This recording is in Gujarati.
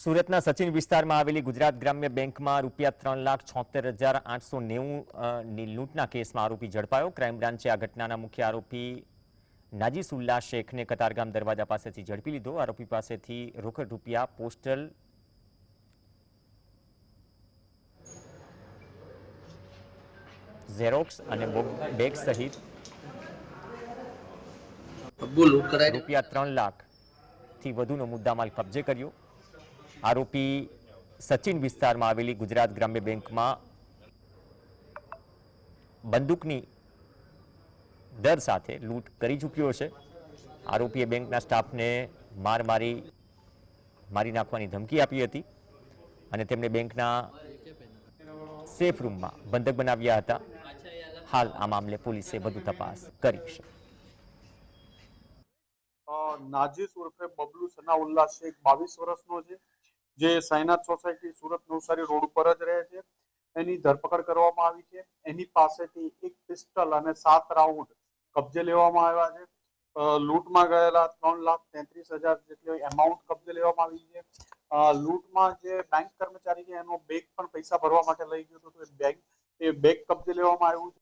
સુરતના સચિન વિસ્તારમાં આવેલી ગુજરાત ગ્રામ્ય બેંકમાં રૂપિયા ત્રણ લાખ છોતેર હજાર આઠસો નેવુંની લૂંટના કેસમાં આરોપી ઝડપાયો. ક્રાઇમ બ્રાન્ચે આ ઘટનાના મુખ્ય આરોપી નાજીસુલ્લા શેખને કતારગામ દરવાજા પાસેથી ઝડપી લીધો. આરોપી પાસેથી રોકડ રૂપિયા પોસ્ટલ ઝેરોક્સ અને બેગ સહિત રૂપિયા ત્રણ લાખથી વધુનો મુદ્દામાલ કબજે કર્યો. આરોપી સચિન વિસ્તારમાં આવેલી ગુજરાત ગ્રામ્ય બેંકમાં બંદૂકની દર સાથે લૂંટ કરી ચૂક્યો છે. આરોપીએ બેંકના સ્ટાફને માર મારી મારી નાખવાની ધમકી આપી હતી અને તેમણે બેંકના સેફ રૂમમાં બંધક બનાવ્યા હતા. હાલ આ મામલે પોલીસે વધુ તપાસ કરી છે. નાજીસ ઉર્ફે બબલુ સનાઉલ્લા શેખ બાવીસ વર્ષનો છે. જે સાયનાથ સોસાયટી સુરત નવસારી રોડ ઉપર જ રહે છે, એની ધરપકડ કરવામાં આવી છે. એની પાસેથી એક પિસ્ટલ અને સાત રાઉન્ડ કબજે લેવામાં આવ્યા છે. લૂંટમાં ગયેલા ત્રણ લાખ તેત્રીસ હજાર જેટલી એમાઉન્ટ કબજે લેવામાં આવી છે. લૂંટમાં જે બેંક કર્મચારી છે, એનો બેગ પણ પૈસા ભરવા માટે લઈ ગયો હતો. એ બેગ એ બેગ કબજે લેવામાં આવ્યું છે.